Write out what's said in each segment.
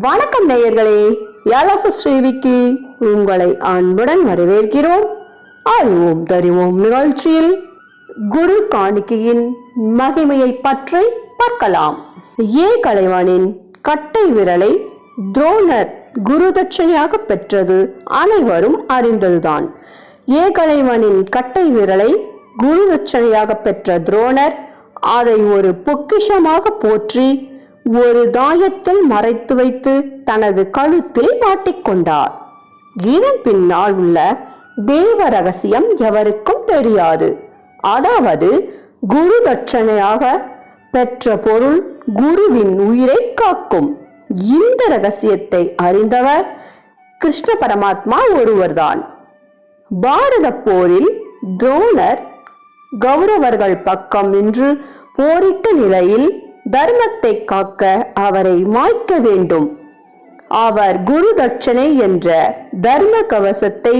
வணக்கம் நேயர்களே யாலாச ஸ்ரீவிக்கு உங்களை அன்புடன் வரவேற்கிறோம். அறிவோம் தருவோம் நிகழ்ச்சியில் குரு காணிக்கையின் மகிமையை பற்றி பார்க்கலாம். ஏ கலைவானின் கட்டை விரலை துரோணர் குரு தட்சணையாக பெற்றது அனைவரும் அறிந்ததுதான். ஏ கலைவனின் கட்டை விரலை குரு தட்சணையாக பெற்ற துரோணர் அதை ஒரு பொக்கிஷமாக போற்றி ஒரு தாயத்தில் மறைத்து வைத்து தனது கழுத்தில் மாட்டிக்கொண்டார். இதன் பின்னால் உள்ள தேவ ரகசியம் எவருக்கும் தெரியாது. அதாவது குரு தட்சணையாக பெற்ற பொருள் குருவின் உயிரை காக்கும். இந்த ரகசியத்தை அறிந்தவர் கிருஷ்ண பரமாத்மா ஒருவர்தான். பாரத போரில் துரோணர் கௌரவர்கள் பக்கம் நின்று போரிட்ட நிலையில் தர்மத்தை காக்க அவரை மாய்க்க வேண்டும். அவர் குரு தட்சணை என்ற தர்ம கவசத்தை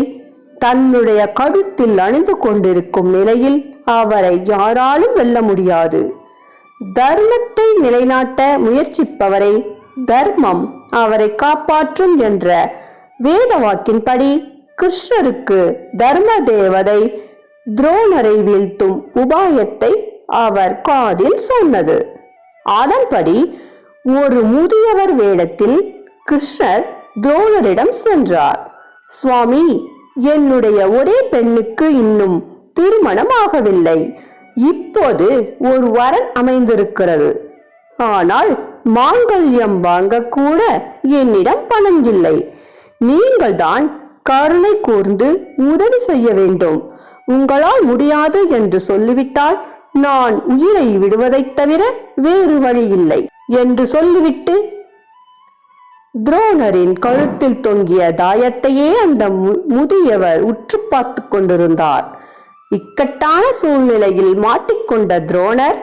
தன்னுடைய கழுத்தில் அணிந்து கொண்டிருக்கும் நிலையில் அவரை யாராலும் வெல்ல முடியாது. தர்மத்தை நிலைநாட்ட முயற்சிப்பவரை தர்மம் அவரை காப்பாற்றும் என்ற வேத வாக்கின்படி கிருஷ்ணருக்கு தர்ம தேவதை துரோணரை வீழ்த்தும் உபாயத்தை அவர் காதில் சொன்னது. அதன்படி ஒரு முதியவர் வேடத்தில் கிருஷ்ணர் துரோணரிடம் சென்றார். சுவாமி என்னுடைய ஒரே பெண்ணுக்கு இன்னும் திருமணம் ஆகவில்லை. இப்போது ஒரு வரன் அமைந்திருக்கிறது. ஆனால் மாங்கல்யம் வாங்க கூட என்னிடம் பணம் இல்லை நீங்கள் தான் கருணை கூர்ந்து உதவி செய்ய வேண்டும். உங்களால் முடியாது என்று சொல்லிவிட்டால் நான் உயிரை விடுவதைத் தவிர வேறு வழி இல்லை என்று சொல்லிவிட்டு துரோணரின் கழுத்தில் தொங்கிய தாயத்தையே அந்த மு- முதியவர் உற்று பார்த்து கொண்டிருந்தார். இக்கட்டான சூழ்நிலையில் மாட்டிக்கொண்ட துரோணர்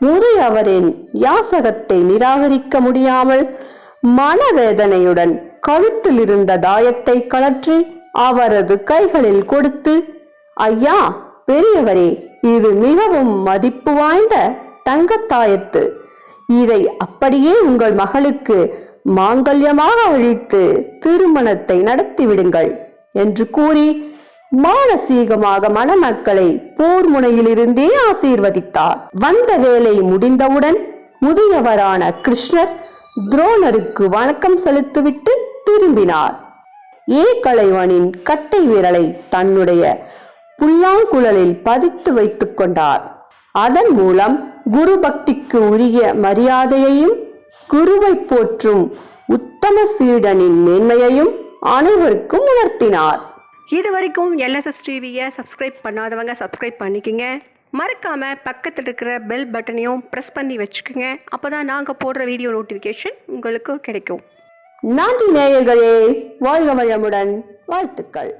முதியவரின் யாசகத்தை நிராகரிக்க முடியாமல் மனவேதனையுடன் கழுத்தில் இருந்த தாயத்தை கழற்றி அவரது கைகளில் கொடுத்து ஐயா பெரியவரே இது மிகவும் மதிப்பு வாய்ந்த தங்கத்தாயத்து. இதை அப்படியே உங்கள் மகளுக்கு மாங்கல்யமாக அழித்து திருமணத்தை நடத்தி விடுங்கள் என்று கூறி மானசீகமாக மணமக்களை போர் முனையிலிருந்தே ஆசீர்வதித்தார். வந்த வேலை முடிந்தவுடன் முதியவரான கிருஷ்ணர் துரோணருக்கு வணக்கம் செலுத்திவிட்டு திரும்பினார். ஏ கலைவனின் கட்டை விரலை தன்னுடைய புல்லாங்குழலில் பதித்து வைத்துக் கொண்டார். அதன் மூலம் குரு பக்திக்கு உரிய மரியாதையையும் குருவை போற்றும் உத்தம சீடனின் மேன்மையையும் அனைவருக்கும் உணர்த்தினார். இது வரைக்கும் எல்எஸ்எஸ் டிவியை சப்ஸ்கிரைப் பண்ணாதவங்க சப்ஸ்கிரைப் பண்ணிக்கோங்க. மறக்காமல் பக்கத்தில் இருக்கிற பெல் பட்டனையும் ப்ரெஸ் பண்ணி வச்சுக்கோங்க. அப்போ தான் நாங்கள் போடுற வீடியோ நோட்டிஃபிகேஷன் உங்களுக்கு கிடைக்கும். நன்றி நேயர்களே வாழ்க வளமுடன். வாழ்த்துக்கள்.